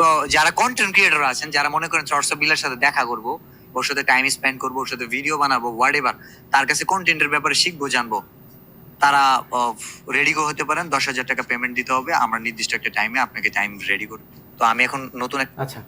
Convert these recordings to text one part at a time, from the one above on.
তো যারা content creator আছেন, যারা মনে করেন চর্চা বিলার সাথে দেখা করব, ওর সাথে টাইম স্পেন্ড করব, ওর সাথে ভিডিও বানাবো হোয়াট এভার তার কাছে কন্টেন্টের ব্যাপারে শিখব, জানব, তারা রেডি হতে পারেন, দশ হাজার টাকা পেমেন্ট দিতে হবে, আমরা নির্দিষ্ট একটা টাইমে আপনাকে টাইম রেডি করব তো আমি এখন নতুন আচ্ছা।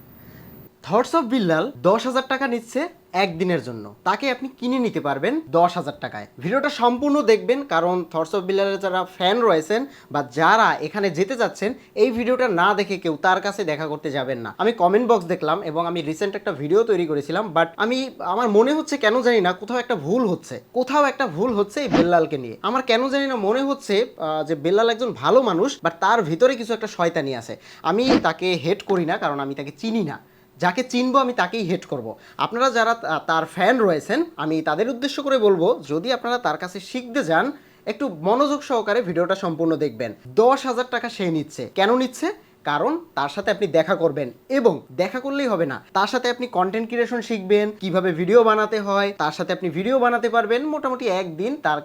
থটস অফ বিল্লাল দশ হাজার টাকা নিচ্ছে একদিনের জন্য। তাকে আপনি কিনে নিতে পারবেন দশ হাজার টাকায়। ভিডিওটা সম্পূর্ণ দেখবেন, কারণ থটস অফ বিল্লালের যারা ফ্যান রয়েছেন বা যারা এখানে যেতে যাচ্ছেন, এই ভিডিওটা না দেখে কেউ তার কাছে দেখা করতে যাবেন না। আমি কমেন্ট বক্স দেখলাম এবং আমি রিসেন্ট একটা ভিডিও তৈরি করেছিলাম বাট আমি, আমার মনে হচ্ছে কেন জানি না কোথাও একটা ভুল হচ্ছে। কোথাও একটা ভুল হচ্ছে এই বেল্লালকে নিয়ে। আমার কেন জানি না মনে হচ্ছে যে বেল্লাল একজন ভালো মানুষ বাট তার ভিতরে কিছু একটা শয়তানি আছে। আমি তাকে হেট করি না, কারণ আমি তাকে চিনি না। যাকে চিনবো আমি তাকেই হেট করব। আপনারা যারা তার ফ্যান রয়েছেন, আমি তাদের উদ্দেশ্য করে বলব, যদি আপনারা তার কাছে শিখতে যান, একটু মনোযোগ সহকারে ভিডিওটা সম্পূর্ণ দেখবেন। দশ হাজার টাকা সে নিচ্ছে। কেন নিচ্ছে? কারণ তার সাথে আপনি দেখা করবেন এবং দেখা করলেই হবে না। তার সাথে আপনি কন্টেন্ট ক্রিয়েশন শিখবেন, কীভাবে ভিডিও বানাতে হয়, তার সাথে আপনি ভিডিও বানাতে পারবেন, মোটামুটি একদিন তার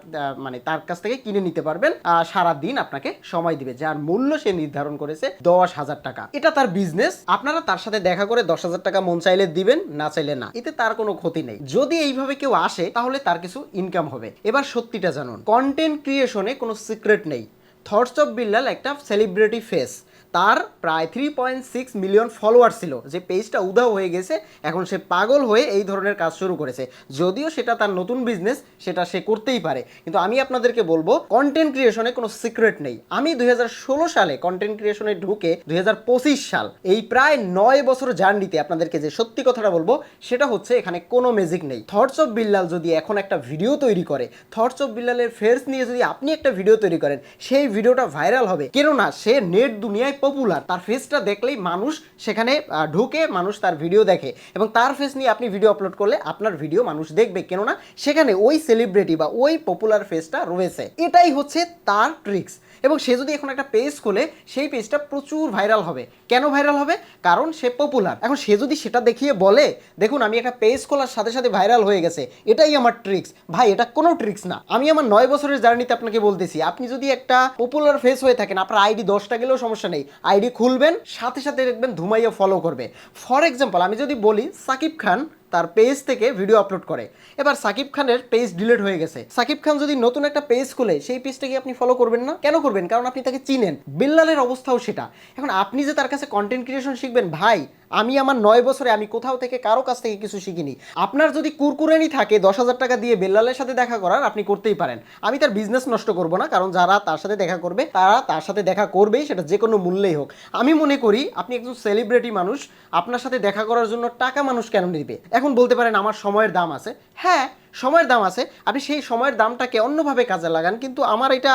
মানে তার কাছ থেকে কিনে নিতে পারবেন সারা দিন আপনাকে সময় দিবে, যার মূল্য সে নির্ধারণ করেছে দশ হাজার টাকা। এটা তার বিজনেস আপনারা তার সাথে দেখা করে দশ হাজার টাকা মন চাইলে দিবেন, না চাইলে না। এতে তার কোনো ক্ষতি নেই। যদি এইভাবে কেউ আসে, তাহলে তার কিছু ইনকাম হবে। এবার সত্যিটা জানুন কন্টেন্ট ক্রিয়েশনে কোনো সিক্রেট নেই। থটস অফ বিল্লাল একটা সেলিব্রিটি ফেস তার প্রায় three point six million follower ছিল। যে পেজটা উধাও হয়ে গেছে, এখন সে পাগল হয়ে এই ধরনের কাজ শুরু করেছে। যদিও সেটা তার নতুন বিজনেস সেটা সে করতেই পারে। কিন্তু আমি আপনাদেরকে বলব কন্টেন্ট ক্রিয়েশনে কোনো সিক্রেট নেই। আমি দুই হাজার ষোলো সালে কন্টেন্ট ক্রিয়েশনে ঢুকে দুই হাজার পঁচিশ সাল, এই প্রায় নয় বছর জার্নিতে আপনাদেরকে যে সত্যি কথাটা বলব, সেটা হচ্ছে এখানে কোনো ম্যাজিক নেই। থটস অফ বিল্লাল যদি এখন একটা ভিডিও তৈরি করে থটস অফ বিল্লালের ফেস নিয়ে যদি আপনি একটা ভিডিও তৈরি করেন, সেই ভিডিওটা ভাইরাল হবে। কেননা সে নেট দুনিয়ায় পপুলার তার ফেসটা দেখলেই মানুষ সেখানে ঢুকে মানুষ তার ভিডিও দেখে। এবং তার ফেস নিয়ে আপনি ভিডিও আপলোড করলে আপনার ভিডিও মানুষ দেখবে। কেননা সেখানে ওই সেলিব্রিটি বা ওই পপুলার ফেসটা রয়েছে। এটাই হচ্ছে তার ট্রিক্স এবং সে যদি এখন একটা পেজ খোলে, সেই পেজটা প্রচুর ভাইরাল হবে। কেন ভাইরাল হবে? কারণ সে পপুলার এখন সে যদি সেটা দেখিয়ে বলে, দেখুন, আমি একটা পেজ খোলার সাথে সাথে ভাইরাল হয়ে গেছে। এটাই আমার ট্রিক্স ভাই, এটা কোনো ট্রিক্স না। আমি আমার নয় বছরের জার্নিতে আপনাকে বলতেছি। আপনি যদি একটা পপুলার ফেস হয়ে থাকেন, আপনার আইডি দশটা গেলেও সমস্যা নেই। আইডি খুলবেন, সাথে সাথে দেখবেন ধুমাইয়া ফলো করবে। ফর এক্সাম্পল আমি যদি বলি, সাকিব খান তার পেজ থেকে ভিডিও আপলোড করে। এবার সাকিব খানের পেজ ডিলিট হয়ে গেছে। সাকিব খান যদি নতুন একটা পেজ খুলে, সেই পেজটাকে আপনি ফলো করবেন না? কেন করবেন? কারণ আপনি তাকে চিনেন। বিল্লালের অবস্থাও সেটা। এখন আপনি যে তার কাছে কন্টেন্ট ক্রিয়েশন শিখবেন, ভাই আমি আমার নয় বছরে আমি কোথাও থেকে কারও কাছ থেকে কিছু শিখিনি। আপনার যদি কুরকুরেনি থাকে, দশ হাজার টাকা দিয়ে বেল্লালের সাথে দেখা করার, আপনি করতেই পারেন। আমি তার বিজনেস নষ্ট করব না, কারণ যারা তার সাথে দেখা করবে, তারা তার সাথে দেখা করবেই, সেটা যে কোনো মূল্যেই হোক। আমি মনে করি, আপনি একজন সেলিব্রিটি মানুষ, আপনার সাথে দেখা করার জন্য টাকা মানুষ কেন নেবে? এখন বলতে পারেন আমার সময়ের দাম আছে। হ্যাঁ সময়ের দাম আছে। আপনি সেই সময়ের দামটাকে অন্যভাবে কাজে লাগান। কিন্তু আমার এটা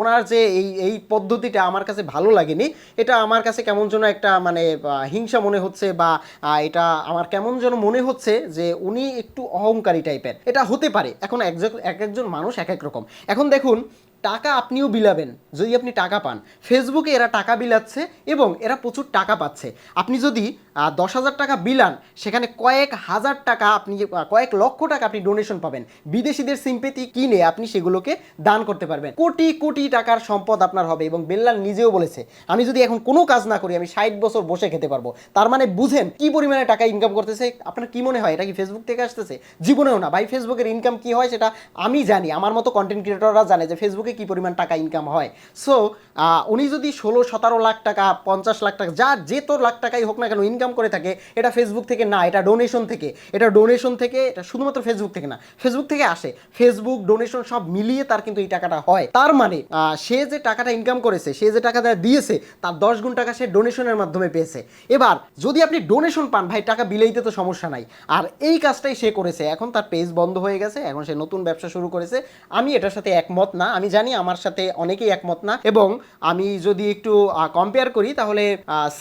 ওনার যে এই এই পদ্ধতিটা আমার কাছে ভালো লাগেনি। এটা আমার কাছে কেমন যেন একটা মানে হিংসা মনে হচ্ছে বা এটা আমার কেমন যেন মনে হচ্ছে যে উনি একটু অহংকারী টাইপের এটা হতে পারে। এখন এক একজন মানুষ এক এক রকম। এখন দেখুন টাকা আপনিও বিলাবেন, যদি আপনি টাকা পান। ফেসবুকে এরা টাকা বিলাচ্ছে এবং এরা প্রচুর টাকা পাচ্ছে। আপনি যদি দশ হাজার টাকা বিলান, সেখানে কয়েক হাজার টাকা আপনি কয়েক লক্ষ টাকা আপনি ডোনেশন পাবেন। বিদেশিদের সিম্পেতি কিনে আপনি সেগুলোকে দান করতে পারবেন। কোটি কোটি টাকার সম্পদ আপনার হবে এবং বেল্লাল নিজেও বলেছে, আমি যদি এখন কোনো কাজ না করি, আমি ষাট বছর বসে খেতে পারব। তার মানে বুঝেন কি পরিমাণে টাকা ইনকাম করতেছে, আপনার কি মনে হয়? এটা কি ফেসবুক থেকে আসতেছে? জীবনেও না। ভাই ফেসবুকের ইনকাম কি হয় সেটা আমি জানি। আমার মতো কন্টেন্ট ক্রিয়েটররা জানে যে ফেসবুকে কি পরিমাণ টাকা ইনকাম হয়? সো উনি যদি ষোলো, সতেরো লাখ টাকা, পঞ্চাশ লাখ টাকা যা যে তোর লাখ টাকাই হোক না কেন ইনকাম করে থাকে, এটা ফেসবুক থেকে না, এটা ডোনেশন থেকে। এটা ডোনেশন থেকে, এটা শুধুমাত্র ফেসবুক থেকে না ফেসবুক থেকে আসে। ফেসবুক ডোনেশন সব মিলিয়ে তার কিন্তু এই টাকাটা হয়। তার মানে সে যে টাকাটা ইনকাম করেছে, সে যে টাকাটা দিয়েছে, তার দশ গুণ টাকা সে ডোনেশনের মাধ্যমে পেয়েছে। এবার, যদি আপনি ডোনেশন পান, ভাই, টাকা বিলেইতে তো সমস্যা নাই। আর এই কাজটাই সে করেছে। এখন তার পেজ বন্ধ হয়ে গেছে, এখন সে নতুন ব্যবসা শুরু করেছে। আমি এটার সাথে একমত না, আমি জানি আমার সাথে অনেকেই একমত না। এবং আমি যদি একটু কম্পেয়ার করি, তাহলে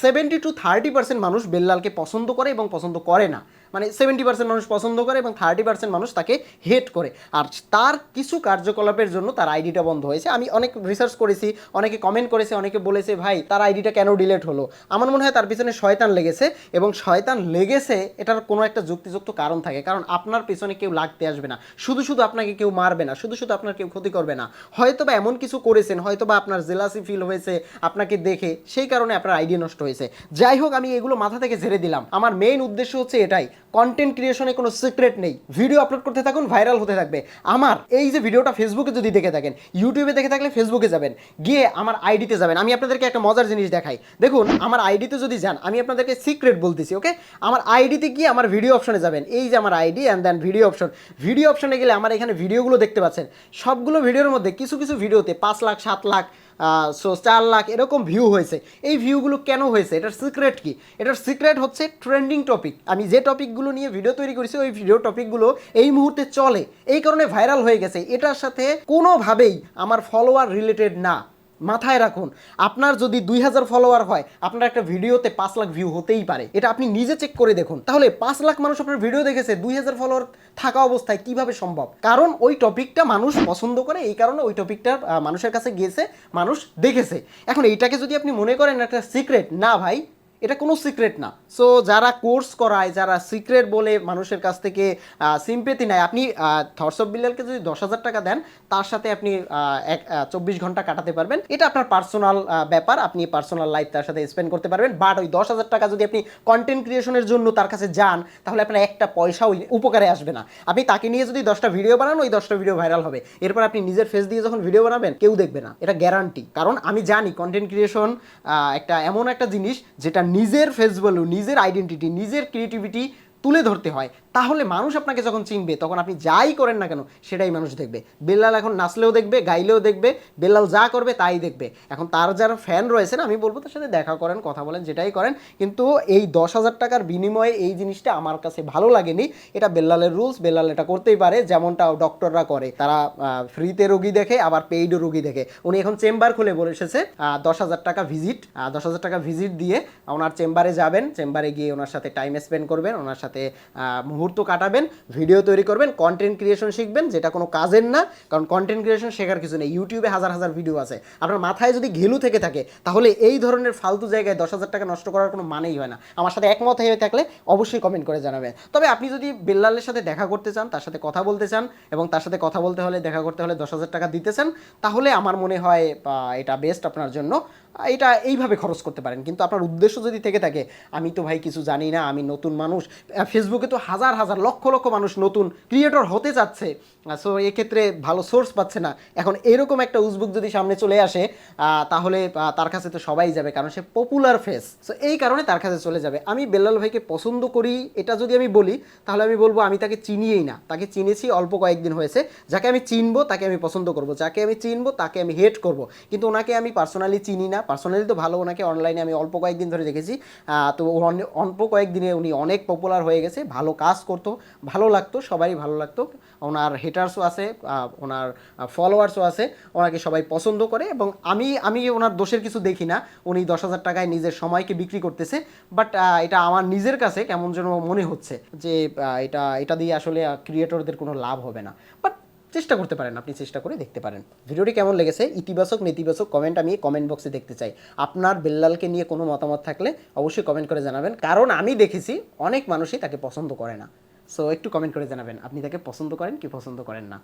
সেভেন্টি টু থার্টি পার্সেন্ট মানুষ বেল্লালকে পছন্দ করে এবং পছন্দ করে না। মানে সেভেন্টি পার্সেন্ট মানুষ পছন্দ করে এবং থার্টি পার্সেন্ট মানুষ তাকে হেট করে। আর তার কিছু কার্যকলাপের জন্য তার আইডিটা বন্ধ হয়েছে। আমি অনেক রিসার্চ করেছি, অনেকে কমেন্ট করেছে, অনেকে বলেছে, ভাই, তার আইডিটা কেন ডিলেট হলো? আমার মনে হয় তার পিছনে শয়তান লেগেছে এবং শয়তান লেগেছে এটার কোনো একটা যুক্তিযুক্ত কারণ থাকে। কারণ আপনার পিছনে কেউ লাগতে আসবে না। শুধু শুধু আপনাকে কেউ মারবে না। শুধু শুধু আপনার কেউ ক্ষতি করবে না। হয়তো বা এমন কিছু করেছেন হয়তো বা আপনার জেলাসি ফিল হয়েছে, আপনাকে দেখে সেই কারণে আপনার আইডি নষ্ট হয়েছে। যাই হোক, আমি এগুলো মাথা থেকে ঝেড়ে দিলাম। আমার মেইন উদ্দেশ্য হচ্ছে এটাই। কন্টেন্ট ক্রিয়েশনে কোনো সিক্রেট নেই। ভিডিও আপলোড করতে থাকুন ভাইরাল হতে থাকবে। আমার এই যে ভিডিওটা ফেসবুকে যদি দেখে থাকেন ইউটিউবে দেখে থাকলে ফেসবুকে যাবেন। গিয়ে আমার আইডিতে যাবেন। আমি আপনাদেরকে একটা মজার জিনিস দেখাই। দেখুন, আমার আইডিতে যদি যান, আমি আপনাদেরকে সিক্রেট বলতেছি ওকে আমার আইডিতে গিয়ে আমার ভিডিও অপশনে যাবেন। এই যে আমার ID and then video option video অপশনে গেলে আমার এখানে ভিডিওগুলো দেখতে পাচ্ছেন। সবগুলো ভিডিওর মধ্যে কিছু কিছু ভিডিওতে পাঁচ লাখ, সাত লাখ সো চার লাখ এরকম ভিউ হয়েছে। এই ভিউগুলো কেন হয়েছে? এটার সিক্রেট কি? এটার সিক্রেট হচ্ছে ট্রেন্ডিং টপিক আমি যে টপিকগুলো নিয়ে ভিডিও তৈরি করেছি, ওই ভিডিও টপিকগুলো এই মুহূর্তে চলে। এই কারণে ভাইরাল হয়ে গেছে। এটার সাথে কোনোভাবেই আমার ফলোয়ার রিলেটেড না। মাথায় রাখুন, আপনার যদি দুই হাজার ফলোয়ার হয়, আপনার একটা ভিডিওতে পাঁচ লাখ ভিউ হতেই পারে। এটা আপনি নিজে চেক করে দেখুন। তাহলে পাঁচ লাখ মানুষ আপনার ভিডিও দেখেছে, দুই হাজার ফলোয়ার থাকা অবস্থায় কীভাবে সম্ভব? কারণ ওই টপিকটা মানুষ পছন্দ করে, এই কারণে ওই টপিকটা মানুষের কাছে গিয়েছে, মানুষ দেখেছে। এখন এইটাকে যদি আপনি মনে করেন একটা সিক্রেট না ভাই এটা কোনো সিক্রেট না। সো যারা কোর্স করায়, যারা সিক্রেট বলে মানুষের কাছ থেকে সিম্পেতি নেয়, আপনি থর্স অফ বিল্লালকে যদি দশ হাজার টাকা দেন, তার সাথে আপনি এক চব্বিশ ঘণ্টা কাটাতে পারবেন। এটা আপনার পার্সোনাল ব্যাপার, আপনি পার্সোনাল লাইফ তার সাথে স্পেন্ড করতে পারবেন। বাট ওই দশ হাজার টাকা যদি আপনি কন্টেন্ট ক্রিয়েশনের জন্য তার কাছে যান, তাহলে আপনার একটা পয়সাও উপকারে আসবে না। আপনি তাকে নিয়ে যদি দশটা ভিডিও বানান, ওই দশটা ভিডিও ভাইরাল হবে। এরপর আপনি নিজের ফেস দিয়ে যখন ভিডিও বানাবেন, কেউ দেখবে না। এটা গ্যারান্টি কারণ আমি জানি কন্টেন্ট ক্রিয়েশন একটা এমন একটা জিনিস যেটা নিজের ফেস ভ্যালু নিজের আইডেন্টিটি নিজের ক্রিয়েটিভিটি তুলে ধরতে হয়। তাহলে মানুষ আপনাকে যখন চিনবে তখন আপনি যাই করেন না কেন সেটাই মানুষ দেখবে। বেল্লাল এখন নাচলেও দেখবে গাইলেও দেখবে বেল্লাল যা করবে তাই দেখবে। এখন তার যারা ফ্যান রয়েছেন আমি বলব তার সাথে দেখা করেন কথা বলেন যেটাই করেন। কিন্তু এই দশ হাজার টাকার বিনিময়ে এই জিনিসটা আমার কাছে ভালো লাগেনি। এটা বেল্লালের রুলস বেল্লাল এটা করতেই পারে যেমনটা ডক্টররা করে। তারা ফ্রিতে রোগী দেখে আবার পেইডও রোগী দেখে। উনি এখন চেম্বার খুলে বলে এসেছে দশ হাজার টাকা ভিজিট দশ হাজার টাকা ভিজিট দিয়ে ওনার চেম্বারে যাবেন। চেম্বারে গিয়ে ওনার সাথে টাইম স্পেন্ড করবেন ওনার সাথে আহ, মুহূর্ত কাটাবেন ভিডিও তৈরি করবেন কন্টেন্ট ক্রিয়েশন শিখবেন, যেটা কোনো কাজের না, কারণ কন্টেন্ট ক্রিয়েশন শেখার কিছু নেই। ইউটিউবে হাজার হাজার ভিডিও আছে। আপনার মাথায় যদি ঘেলু থেকে থাকে, তাহলে এই ধরনের ফালতু জায়গায় দশ হাজার টাকা নষ্ট করার কোনো মানেই হয় না। আমার সাথে একমত হয়ে থাকলে অবশ্যই কমেন্ট করে জানাবেন। তবে আপনি যদি বেল্লালের সাথে দেখা করতে চান, তার সাথে কথা বলতে চান, এবং তার সাথে কথা বলতে হলে, দেখা করতে হলে দশ হাজার টাকা দিতে চান, তাহলে আমার মনে হয় এটা বেস্ট আপনার জন্য। এটা এইভাবে খরচ করতে পারেন। কিন্তু আপনার উদ্দেশ্য যদি থেকে থাকে, আমি তো ভাই কিছু জানি না, আমি নতুন মানুষ ফেসবুকে তো হাজার হাজার লক্ষ লক্ষ মানুষ নতুন ক্রিয়েটর হতে যাচ্ছে সো এক্ষেত্রে ভালো সোর্স পাচ্ছে না। এখন এরকম একটা উজবুক যদি সামনে চলে আসে তাহলে তার কাছে তো সবাই যাবে, কারণ সে পপুলার ফেস সো এই কারণে তার কাছে চলে যাবে। আমি বেল্লাল ভাইকে পছন্দ করি, এটা যদি আমি বলি, তাহলে আমি বলব, আমি তাকে চিনিয়েই না। তাকে চিনেছি, অল্প কয়েকদিন হয়েছে। যাকে আমি চিনবো, তাকে আমি পছন্দ করব। যাকে আমি চিনবো, তাকে আমি হেট করব। কিন্তু ওনাকে আমি পার্সোনালি চিনি না পার্সোনালি তো ভালো ওনাকে অনলাইনে আমি অল্প কয়েকদিন ধরে দেখেছি। তো অল্প কয়েকদিনে উনি অনেক পপুলার হয়ে গেছে, ভালো কাজ করতো, ভালো লাগতো, সবারই ভালো লাগতো। ওনার হেটার্সও আছে ওনার ফলোয়ার্সও আছে, ওনাকে সবাই পছন্দ করে এবং আমি আমি ওনার দোষের কিছু দেখি না। উনি দশ হাজার টাকায় নিজের সময়কে বিক্রি করতেছে বাট এটা আমার নিজের কাছে কেমন যেন মনে হচ্ছে যে এটা এটা দিয়ে আসলে ক্রিয়েটরদের কোনো লাভ হবে না। বাট চেষ্টা করতে পারেন, আপনি চেষ্টা করে দেখতে পারেন। ভিডিওটি কেমন লেগেছে? ইতিবাচক, নেতিবাচক কমেন্ট আমি কমেন্ট বক্সে দেখতে চাই। আপনার বেল্লালকে নিয়ে কোনো মতামত থাকলে অবশ্যই কমেন্ট করে জানাবেন। কারণ আমি দেখেছি, অনেক মানুষই তাকে পছন্দ করে না। সো একটু কমেন্ট করে জানাবেন, আপনি তাকে পছন্দ করেন কি পছন্দ করেন না?